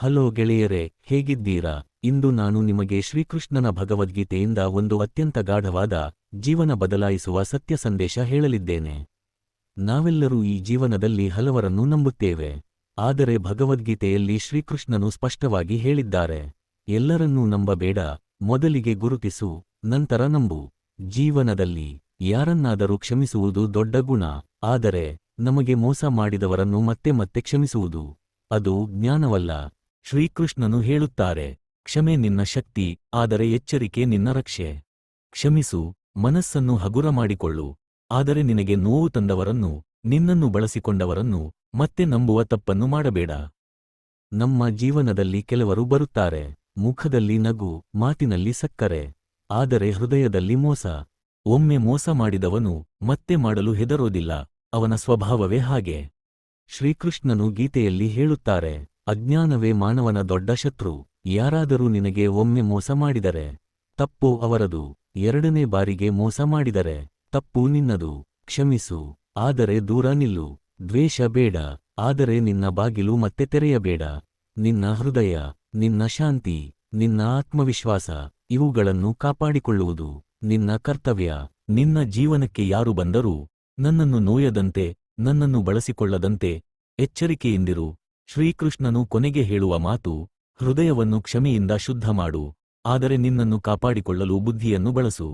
Hello ಗೆಳೆಯರೇ, ಹೇಗಿದ್ದೀರಾ? ಇಂದು ನಾನು ನಿಮಗೆ ಶ್ರೀಕೃಷ್ಣನ ಭಗವದ್ಗೀತೆಯಿಂದ ಒಂದು ಅತ್ಯಂತ ಗಾಢವಾದ ಜೀವನ ಬದಲಾಯಿಸುವ ಸತ್ಯ ಸಂದೇಶ ಹೇಳಲಿದ್ದೇನೆ. ನಾವೆಲ್ಲರೂ ಈ ಜೀವನದಲ್ಲಿ ಹಲವರನ್ನು ನಂಬುತ್ತೇವೆ. ಆದರೆ ಭಗವದ್ಗೀತೆಯಲ್ಲಿ ಶ್ರೀಕೃಷ್ಣನು ಸ್ಪಷ್ಟವಾಗಿ ಹೇಳಿದ್ದಾರೆ. ಎಲ್ಲರನ್ನೂ ನಂಬಬೇಡ, ಮೊದಲಿಗೆ ಗುರುತಿಸು, ನಂತರ ನಂಬು. ಜೀವನದಲ್ಲಿ ಯಾರನ್ನಾದರೂ ಕ್ಷಮಿಸುವುದು ದೊಡ್ಡ ಗುಣ, ಆದರೆ ನಮಗೆ ಮೋಸ ಮಾಡಿದವರನ್ನು ಮತ್ತೆ ಮತ್ತೆ ಕ್ಷಮಿಸುವುದು. ಅದು ಜ್ಞಾನವಲ್ಲ. ಶ್ರೀಕೃಷ್ಣನು ಹೇಳುತ್ತಾರೆ, ಕ್ಷಮೆ ನಿನ್ನ ಶಕ್ತಿ, ಆದರೆ ಎಚ್ಚರಿಕೆ ನಿನ್ನ ರಕ್ಷೆ. ಕ್ಷಮಿಸು, ಮನಸ್ಸನ್ನು ಹಗುರ ಮಾಡಿಕೊಳ್ಳು, ಆದರೆ ನಿನಗೆ ನೋವು ತಂದವರನ್ನು, ನಿನ್ನನ್ನು ಬಳಸಿಕೊಂಡವರನ್ನು ಮತ್ತೆ ನಂಬುವ ತಪ್ಪನ್ನು ಮಾಡಬೇಡ. ನಮ್ಮ ಜೀವನದಲ್ಲಿ ಕೆಲವರು ಬರುತ್ತಾರೆ, ಮುಖದಲ್ಲಿ ನಗು, ಮಾತಿನಲ್ಲಿ ಸಕ್ಕರೆ, ಆದರೆ ಹೃದಯದಲ್ಲಿ ಮೋಸ. ಒಮ್ಮೆ ಮೋಸ ಮಾಡಿದವನು ಮತ್ತೆ ಮಾಡಲು ಹೆದರೋದಿಲ್ಲ, ಅವನ ಸ್ವಭಾವವೇ ಹಾಗೆ. ಶ್ರೀಕೃಷ್ಣನು ಗೀತೆಯಲ್ಲಿ ಹೇಳುತ್ತಾರೆ ಅಜ್ಞಾನವೇ ಮಾನವನ ದೊಡ್ಡ ಶತ್ರು. ಯಾರಾದರೂ ನಿನಗೆ ಒಮ್ಮೆ ಮೋಸ ಮಾಡಿದರೆ, ತಪ್ಪು ಅವರದು. ಎರಡನೇ ಬಾರಿಗೆ ಮೋಸ ಮಾಡಿದರೆ, ತಪ್ಪು ನಿನ್ನದು. ಕ್ಷಮಿಸು, ಆದರೆ ದೂರ ನಿಲ್ಲು. ದ್ವೇಷ ಬೇಡ, ಆದರೆ ನಿನ್ನ ಬಾಗಿಲು ಮತ್ತೆ ತೆರೆಯಬೇಡ. ನಿನ್ನ ಹೃದಯ, ನಿನ್ನ ಶಾಂತಿ, ನಿನ್ನ ಆತ್ಮವಿಶ್ವಾಸ, ಇವುಗಳನ್ನು ಕಾಪಾಡಿಕೊಳ್ಳುವುದು. ನಿನ್ನ ಕರ್ತವ್ಯ, ನಿನ್ನ ಜೀವನಕ್ಕೆ ಯಾರು ಬಂದರೂ, ನನ್ನನ್ನು ನೋಯದಂತೆ, ನನ್ನನ್ನು ಬಳಸಿಕೊಳ್ಳದಂತೆ, ಎಚ್ಚರಿಕೆಯಿಂದಿರು. ಶ್ರೀಕೃಷ್ಣನು ಕೊನೆಗೆ ಹೇಳುವ ಮಾತು ಹೃದಯವನ್ನು ಕ್ಷಮೆಯಿಂದ ಶುದ್ಧ ಮಾಡು ಆದರೆ ನಿನ್ನನ್ನು ಕಾಪಾಡಿಕೊಳ್ಳಲು ಬುದ್ಧಿಯನ್ನು ಬಳಸು.